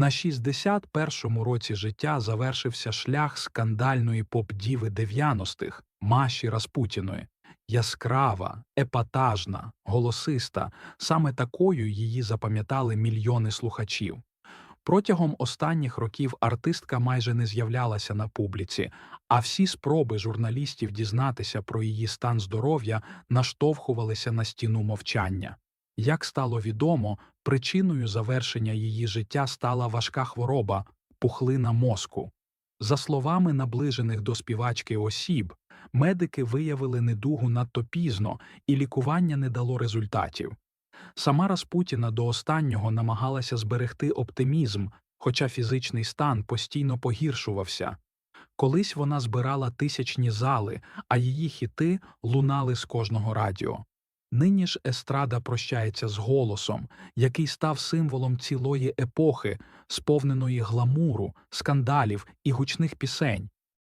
На 61-му році життя завершився шлях скандальної поп-діви 90-х Маші Распутіної. Яскрава, епатажна, голосиста, саме такою її запам'ятали мільйони слухачів. Протягом останніх років артистка майже не з'являлася на публіці, а всі спроби журналістів дізнатися про її стан здоров'я наштовхувалися на стіну мовчання. Як стало відомо, причиною завершення її життя стала важка хвороба пухлина мозку. За словами наближених до співачки осіб, медики виявили недугу надто пізно, і лікування не дало результатів. Сама Распутіна до останнього намагалася зберегти оптимізм, хоча фізичний стан постійно погіршувався. Колись вона збирала тисячні зали, а її хіти лунали з кожного радіо. Нині ж естрада прощається з голосом, який став символом цілої епохи, сповненої гламуру, скандалів і гучних пісень.